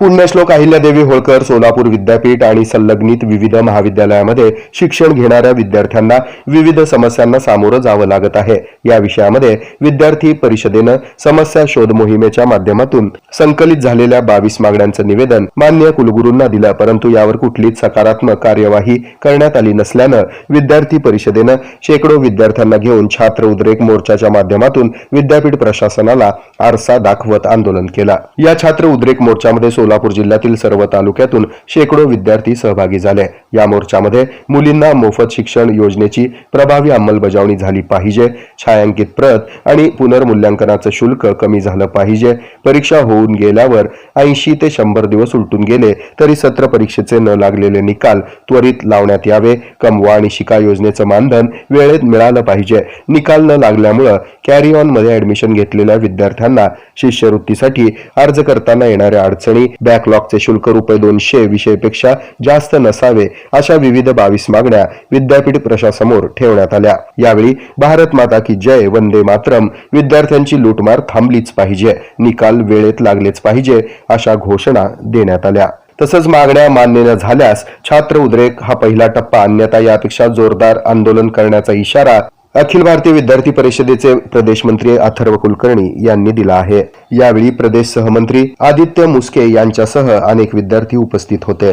पुण्यश्लोक अहिल्यादेवी होळकर सोलापूर विद्यापीठ आणि संलग्नित विविध महाविद्यालयामध्ये शिक्षण घेणाऱ्या विद्यार्थ्यांना विविध समस्यांना सामोरं जावं लागत आहे. या विषयामध्ये विद्यार्थी परिषदेनं समस्या शोध मोहिमेच्या माध्यमातून संकलित झालेल्या बावीस मागण्यांचं निवेदन मान्य कुलगुरूंना दिलं परंतु यावर कुठलीच सकारात्मक कार्यवाही करण्यात आली नसल्यानं विद्यार्थी परिषदेनं शेकडो विद्यार्थ्यांना घेऊन छात्र उद्रेक मोर्चाच्या माध्यमातून विद्यापीठ प्रशासनाला आरसा दाखवत आंदोलन केला. या छात्र उद्रेक मोर्चामध्ये सोलापूर जिल्ह्यातील सर्व तालुक्यातून शेकडो विद्यार्थी सहभागी झाले. या मोर्चामध्ये मुलींना मोफत शिक्षण योजनेची प्रभावी अंमलबजावणी झाली पाहिजे. छायांकित प्रत आणि पुनर्मूल्यांकनाचं शुल्क कमी झालं पाहिजे. परीक्षा होऊन गेल्यावर ऐंशी ते शंभर दिवस उलटून गेले तरी सत्र परीक्षेचे न लागलेले निकाल त्वरित लावण्यात यावे. कमवा आणि शिका योजनेचं मानधन वेळेत मिळालं पाहिजे. निकाल न लागल्यामुळं कॅरी ऑनमध्ये ऍडमिशन घेतलेल्या विद्यार्थ्यांना शिष्यवृत्तीसाठी अर्ज करताना येणाऱ्या अडचणी बॅकलॉगचे शुल्क रुपये दोनशे विषयपेक्षा जास्त नसावे अशा विविध बावीस मागण्या विद्यापीठ प्रशासमोर ठेवण्यात आल्या. यावेळी भारत माता की जय वंदे मातरम विद्यार्थ्यांची लूटमार थांबलीच पाहिजे निकाल वेळेत लागलेच पाहिजे अशा घोषणा देण्यात आल्या. तसंच मागण्या मान्य न झाल्यास छात्र उद्रेक हा पहिला टप्पा अन्यथा यापेक्षा जोरदार आंदोलन करण्याचा इशारा अखिल भारतीय विद्यार्थी परिषदेचे प्रदेश मंत्री अथर्व कुलकर्णी यांनी दिला आहे. यावेळी प्रदेश सहमंत्री आदित्य मुस्के यांच्यासह अनेक विद्यार्थी उपस्थित होते.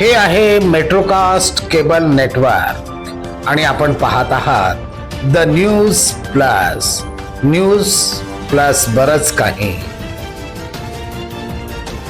हे आहे मेट्रोकास्ट केबल नेटवर्क. आणि आपण पाहत आहात the News Plus. News Plus बरच काही.